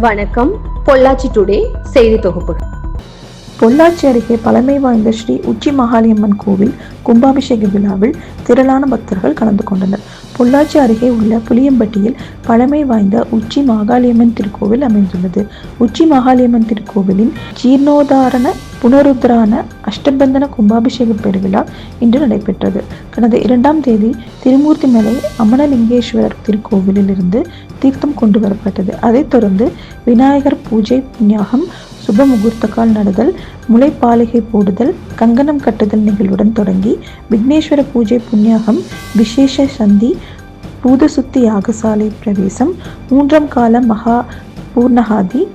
வணக்கம். பொள்ளாச்சி டுடே செய்தி தொகுப்பு. பொள்ளாச்சி அருகே பழமை வாய்ந்த ஸ்ரீ உச்சி மகாளியம்மன் கோவில் கும்பாபிஷேக விழாவில் திரளான பக்தர்கள் கலந்து கொண்டனர். பொள்ளாச்சி அருகே உள்ள புளியம்பட்டியில் பழமை வாய்ந்த உச்சி மகாளியம்மன் திருக்கோவில் அமைந்துள்ளது. உச்சி மகாளியம்மன் திருக்கோவிலின் ஜீர்ணோதாரண புனருத்தரான அஷ்டபந்தன கும்பாபிஷேக பெருவிழா இன்று நடைபெற்றது. கடந்த இரண்டாம் தேதி திருமூர்த்தி மலை அமனலிங்கேஸ்வரர் திருக்கோவிலில் இருந்து தீர்த்தம் கொண்டு வரப்பட்டது. அதைத் தொடர்ந்து விநாயகர் பூஜை புண்ணியாகம் சுப முகூர்த்தக்கால் நடுதல் முளைப்பாலிகை போடுதல் கங்கணம் கட்டுதல் நிகழ்வுடன் தொடங்கி விக்னேஸ்வர பூஜை புண்ணியாகம் விசேஷ சந்தி பூதசுத்தி யாகசாலை பிரவேசம் மூன்றாம் கால மகா பூர்ணகாதி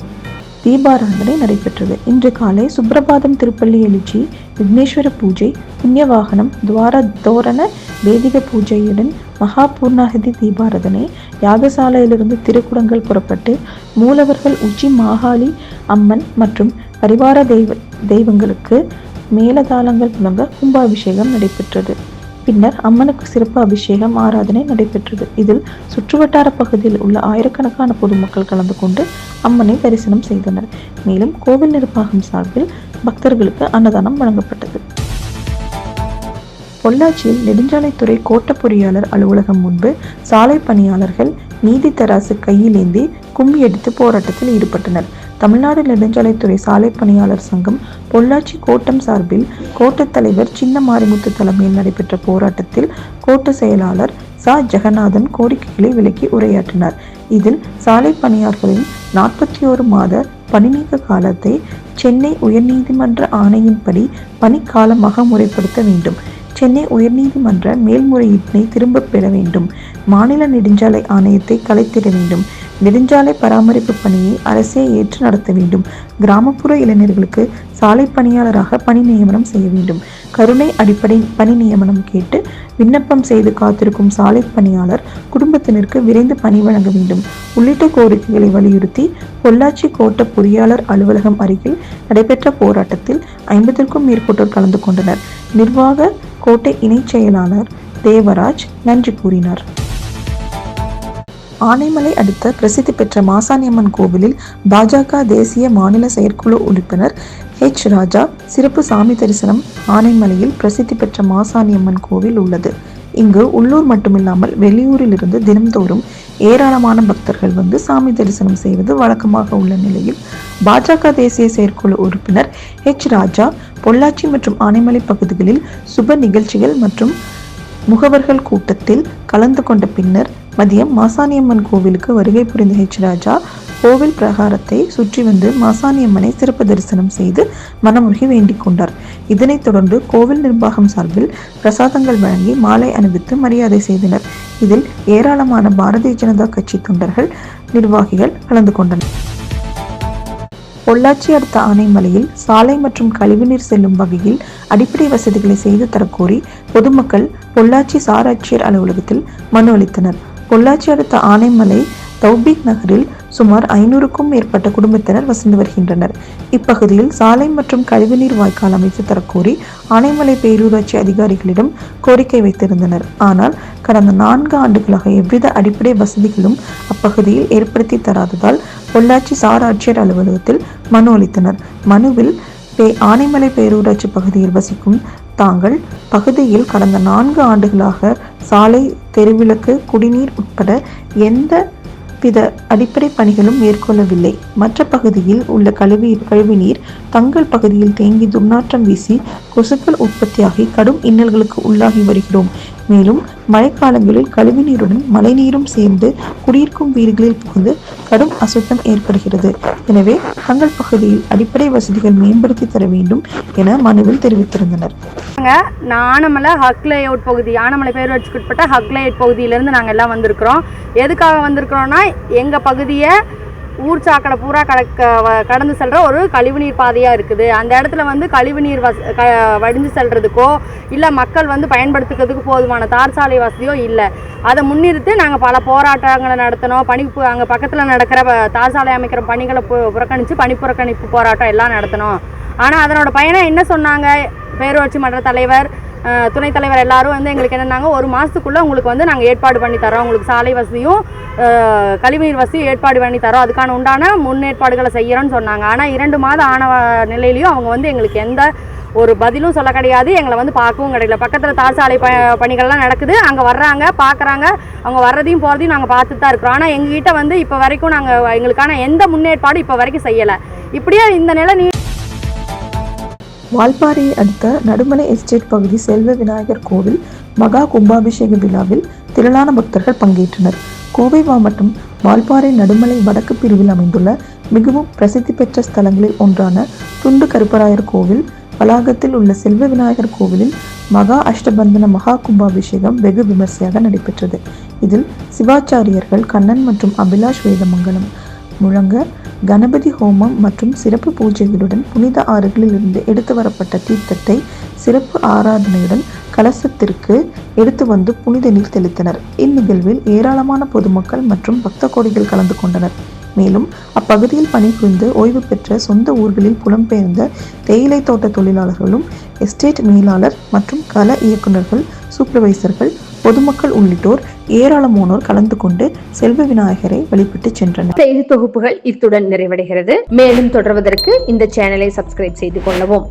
தீபாராதனை நடைபெற்றது. இன்று காலை சுப்பிரபாதம் திருப்பள்ளி எழுச்சி விக்னேஸ்வர பூஜை புண்ணிய வாகனம் துவார தோரண வேதிக பூஜையுடன் மகா பூர்ணாகதி தீபாராதனை யாகசாலையிலிருந்து திருக்குடங்கள் புறப்பட்டு மூலவர்கள் உச்சி மாகாளி அம்மன் மற்றும் பரிவார தெய்வ தெய்வங்களுக்கு மேலதாளங்கள் புலங்க கும்பாபிஷேகம் நடைபெற்றது. பின்னர் அம்மனுக்கு சிறப்பு அபிஷேகம் ஆராதனை நடைபெற்றது. இதில் சுற்றுவட்டார பகுதியில் உள்ள ஆயிரக்கணக்கான பொதுமக்கள் கலந்து கொண்டு அம்மனை தரிசனம் செய்தனர். மேலும் கோவில் நிர்வாகம் சார்பில் பக்தர்களுக்கு அன்னதானம் வழங்கப்பட்டது. பொள்ளாச்சியில் நெடுஞ்சாலைத்துறை கோட்ட பொறியாளர் அலுவலகம் முன்பு சாலை பணியாளர்கள் நீதி தராசு கையிலேந்தி ஏந்தி அடித்து போராட்டத்தில் ஈடுபட்டனர். தமிழ்நாடு நெடுஞ்சாலைத்துறை சாலை பணியாளர் சங்கம் பொள்ளாச்சி கோட்டம் சார்பில் கோட்டத் தலைவர் சின்ன மாரிமுத்து தலைமையில் நடைபெற்ற போராட்டத்தில் கோட்ட செயலாளர் ச. ஜெகநாதன் கோரிக்கைகளை விலக்கி உரையாற்றினார். இதில் சாலை பணியாளர்களின் நாற்பத்தி ஒரு மாத பணிநீக்க காலத்தை சென்னை உயர்நீதிமன்ற ஆணையின்படி பணிக்காலமாக முறைப்படுத்த வேண்டும். சென்னை உயர்நீதிமன்ற மேல்முறையீட்டினை திரும்பப் பெற வேண்டும். மாநில நெடுஞ்சாலை ஆணையத்தை கலைத்திட வேண்டும். நெடுஞ்சாலை பராமரிப்பு பணியை அரசே ஏற்று நடத்த வேண்டும். கிராமப்புற இளைஞர்களுக்கு சாலை பணியாளராக பணி நியமனம் செய்ய வேண்டும். கருணை அடிப்படை பணி நியமனம் கேட்டு விண்ணப்பம் செய்து காத்திருக்கும் சாலை பணியாளர் குடும்பத்தினருக்கு விரைந்து பணி வழங்க வேண்டும். உள்ளிட்ட கோரிக்கைகளை வலியுறுத்தி பொள்ளாச்சி கோட்ட பொறியாளர் அலுவலகம் அருகில் நடைபெற்ற போராட்டத்தில் ஐம்பதற்கும் மேற்பட்டோர் கலந்து கொண்டனர். நிர்வாக கோட்டை இணைச் செயலாளர் தேவராஜ் நன்றி கூறினார். ஆனைமலை அடுத்த பிரசித்தி பெற்ற மாசாணியம்மன் கோவிலில் பாஜக தேசிய மாநில செயற்குழு உறுப்பினர் ஹெச் ராஜா சிறப்பு சாமி தரிசனம் ஆனைமலையில் பிரசித்தி பெற்ற மாசாணியம்மன் கோவில் உள்ளது. இங்கு உள்ளூர் மட்டுமில்லாமல் வெளியூரிலிருந்து தினம்தோறும் ஏராளமான பக்தர்கள் வந்து சாமி தரிசனம் செய்வது வழக்கமாக உள்ள நிலையில் பாஜக தேசிய செயற்குழு உறுப்பினர் ஹெச் ராஜா பொள்ளாச்சி மற்றும் ஆனைமலை பகுதிகளில் சுப நிகழ்ச்சிகள் மற்றும் முகவர்கள் கூட்டத்தில் கலந்து கொண்ட பின்னர் மதியம் மாசாணியம்மன் கோவிலுக்கு வருகை புரிந்த ஹெச் ராஜா கோவில் பிரகாரத்தை சுற்றி வந்து மாசாணியம்மனை சிறப்பு தரிசனம் செய்து மனமுருகி வேண்டிக் கொண்டார். இதனைத் தொடர்ந்து கோவில் நிர்வாகம் சார்பில் பிரசாதங்கள் வழங்கி மாலை அணிவித்து மரியாதை செய்தனர். இதில் ஏராளமான பாரதிய ஜனதா கட்சி தொண்டர்கள் நிர்வாகிகள் கலந்து கொண்டனர். பொள்ளாச்சி அடுத்த ஆனைமலையில் சாலை மற்றும் கழிவுநீர் செல்லும் வகையில் அடிப்படை வசதிகளை செய்து தரக்கோரி பொதுமக்கள் பொள்ளாச்சி சாராட்சியர் அலுவலகத்தில் மனு அளித்தனர். பொள்ளாச்சி அடுத்த ஆனைமலை தௌபிக் நகரில் சுமார் ஐநூறுக்கும் மேற்பட்ட குடும்பத்தினர் வசித்து வருகின்றனர். இப்பகுதியில் சாலை மற்றும் கழிவுநீர் வாய்க்கால் அமைத்து தரக்கோரி ஆனைமலை பேரூராட்சி அதிகாரிகளிடம் கோரிக்கை வைத்திருந்தனர். ஆனால் கடந்த நான்கு ஆண்டுகளாக எவ்வித அடிப்படை வசதிகளும் அப்பகுதியில் ஏற்படுத்தி தராததால் பொள்ளாச்சி சார் ஆட்சியர் அலுவலகத்தில் மனு அளித்தனர். மனுவில் பே ஆனைமலை பேரூராட்சி பகுதியில் வசிக்கும் தாங்கள் பகுதியில் கடந்த நான்கு ஆண்டுகளாக சாலை தெருவிளக்கு குடிநீர் உட்பட எந்த வித அடிப்படை பணிகளும் மேற்கொள்ளவில்லை. மற்ற பகுதியில் உள்ள கழிவு கழிவுநீர் தங்கள் பகுதியில் தேங்கி துர்நாற்றம் வீசி கொசுக்கள் உற்பத்தியாகி கடும் இன்னல்களுக்கு உள்ளாகி வருகிறோம். மேலும் மழைக்காலங்களில் கழிவுநீருடன் மழைநீரும் சேர்ந்து குடியிருக்கும் வீடுகளில் புகுந்து கடும் அசுத்தம் ஏற்படுகிறது. எனவே தங்கள் பகுதியில் அடிப்படை வசதிகள் மேம்படுத்தி தர வேண்டும் என மனுவில் தெரிவித்திருந்தனர். ஆனமலை ஹக் பகுதி ஆனமலை பேரூராட்சிக்கு உட்பட்ட ஹக் பகுதியிலேருந்து நாங்கள் எல்லாம் வந்திருக்கிறோம். எதுக்காக வந்திருக்கிறோன்னா எங்கள் பகுதியை ஊர் சாக்கடை பூரா கடக்க கடந்து செல்கிற ஒரு கழிவுநீர் பாதையாக இருக்குது. அந்த இடத்துல வந்து கழிவுநீர் வச க வடிஞ்சு செல்கிறதுக்கோ இல்லை மக்கள் வந்து பயன்படுத்துக்கிறதுக்கு போதுமான தார் சாலை வசதியோ இல்லை. அதை முன்னிறுத்து நாங்கள் பல போராட்டங்களை நடத்தினோம். பணி அங்கே பக்கத்தில் நடக்கிற தார் சாலை அமைக்கிற பணிகளை பு புறக்கணித்து பணி புறக்கணிப்பு போராட்டம் எல்லாம் நடத்தினோம். ஆனால் அதனோட பயனை என்ன சொன்னாங்க? பேரூராட்சி மன்ற தலைவர் துணைத் தலைவர் எல்லாரும் வந்து எங்களுக்கு என்னென்னாங்க ஒரு மாதத்துக்குள்ளே உங்களுக்கு வந்து நாங்கள் ஏற்பாடு பண்ணி தரோம். உங்களுக்கு சாலை வசதியும் கழிவுநீர் வசதியும் ஏற்பாடு பண்ணி தரோம். அதுக்கான உண்டான முன்னேற்பாடுகளை செய்கிறோன்னு சொன்னாங்க. ஆனால் இரண்டு மாதம் ஆன நிலையிலையும் அவங்க வந்து எங்களுக்கு எந்த ஒரு பதிலும் சொல்ல கிடையாது. எங்களை வந்து பார்க்கவும் கிடைக்கல. பக்கத்தில் தார் சாலை ப பணிகள்லாம் நடக்குது. அங்கே வர்றாங்க பார்க்குறாங்க. அவங்க வர்றதையும் போகிறதையும் நாங்கள் பார்த்துட்டு தான் இருக்கிறோம். ஆனால் எங்ககிட்ட வந்து இப்போ வரைக்கும் நாங்கள் எங்களுக்கான எந்த முன்னேற்பாடும் இப்போ வரைக்கும் செய்யலை. இப்படியே இந்த நிலை நீ வால்பாறையை அடுத்த நடுமலை எஸ்டேட் பகுதி செல்வ விநாயகர் கோவில் மகா கும்பாபிஷேக விழாவில் திரளான பக்தர்கள் பங்கேற்றனர். கோவை மாவட்டம் வால்பாறை நடுமலை வடக்கு பிரிவில் அமைந்துள்ள மிகவும் பிரசித்தி பெற்ற ஸ்தலங்களில் ஒன்றான துண்டு கருப்பராயர் கோவில் வளாகத்தில் உள்ள செல்வ விநாயகர் கோவிலில் மகா அஷ்டபந்தன மகா கும்பாபிஷேகம் வெகு விமர்சையாக நடைபெற்றது. இதில் சிவாச்சாரியர்கள் கண்ணன் மற்றும் அபிலாஷ் வேதமங்கலம் முழங்க கணபதி ஹோமம் மற்றும் சிறப்பு பூஜைகளுடன் புனித ஆறுகளில் இருந்து எடுத்து வரப்பட்ட தீர்த்தத்தை சிறப்பு ஆராதனையுடன் கலசத்திற்கு எடுத்து வந்து புனித நீர் தெளித்தனர். இந்நிகழ்வில் ஏராளமான பொதுமக்கள் மற்றும் பக்த கோடிகள் கலந்து கொண்டனர். மேலும் அப்பகுதியில் பணிபுரிந்து ஓய்வு பெற்ற சொந்த ஊர்களில் புலம்பெயர்ந்த தேயிலை தோட்ட தொழிலாளர்களும் எஸ்டேட் மேலாளர் மற்றும் கல இயக்குநர்கள் சூப்பர்வைசர்கள் பொதுமக்கள் உள்ளிட்டோர் ஏராளமானோர் கலந்து கொண்டு செல்வ விநாயகரை வழிபட்டு சென்றனர். செய்தி தொகுப்புகள் இத்துடன் நிறைவடைகிறது. மேலும் தொடர்வதற்கு இந்த சேனலை சப்ஸ்கிரைப் செய்து கொள்ளவும்.